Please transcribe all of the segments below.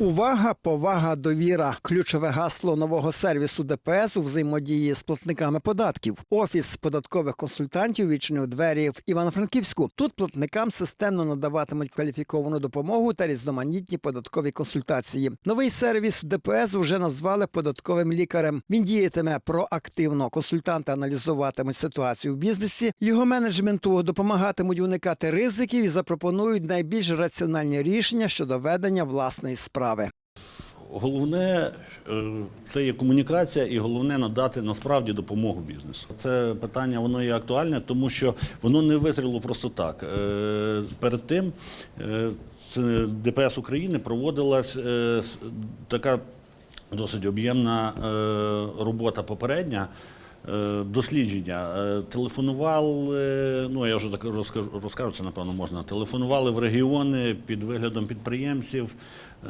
Увага, повага, довіра ключове гасло нового сервісу ДПС у взаємодії з платниками податків. Офіс податкових консультантів відчинив двері в Івано-Франківську. Тут платникам системно надаватимуть кваліфіковану допомогу та різноманітні податкові консультації. Новий сервіс ДПС вже назвали податковим лікарем. Він діятиме проактивно. Консультанти аналізуватимуть ситуацію в бізнесі, його менеджменту допомагатимуть уникати ризиків і запропонують найбільш раціональні рішення щодо ведення власної справи. Головне е, це є комунікація, і головне надати насправді допомогу бізнесу. Це питання воно є актуальне, тому що воно не визріло просто так. Е, Перед тим е, ДПС України проводилась така досить об'ємна робота попередня. Е, Дослідження Е, телефонували, ну я вже так розкажу, розкажу це напевно можна. Телефонували в регіони під виглядом підприємців,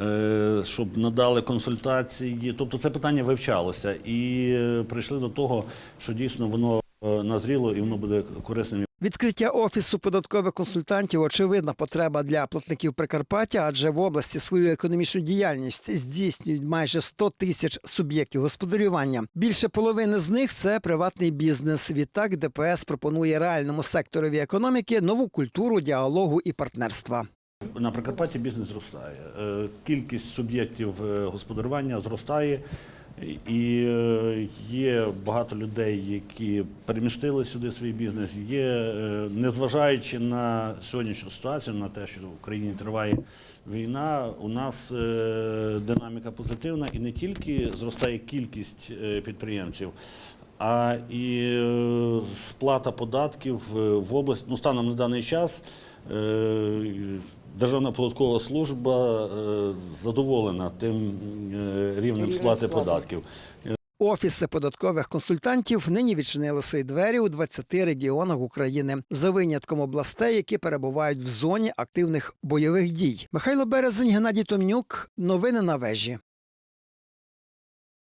е, щоб надали консультації. Тобто це питання вивчалося і прийшли до того, що дійсно воно назріло і воно буде корисним Відкриття офісу податкових консультантів очевидна потреба для платників Прикарпаття, адже в області свою економічну діяльність здійснюють майже 100 тисяч суб'єктів господарювання. Більше половини з них це приватний бізнес. Відтак ДПС пропонує реальному секторові економіки нову культуру діалогу і партнерства. На Прикарпатті бізнес зростає. Е, Кількість суб'єктів е, господарювання зростає, і е, є багато людей, які перемістили сюди свій бізнес. Є, е, незважаючи на сьогоднішню ситуацію, на те, що в Україні триває війна, у нас е, динаміка позитивна і не тільки зростає кількість підприємців. А і сплата податків в область ну, станом на даний час Державна податкова служба е, задоволена тим е, рівнем сплати податків. Офіси податкових консультантів нині відчинили свої двері у 20 регіонах України за винятком областей, які перебувають в зоні активних бойових дій. Михайло Березень, Геннадій Томнюк. Новини на вежі.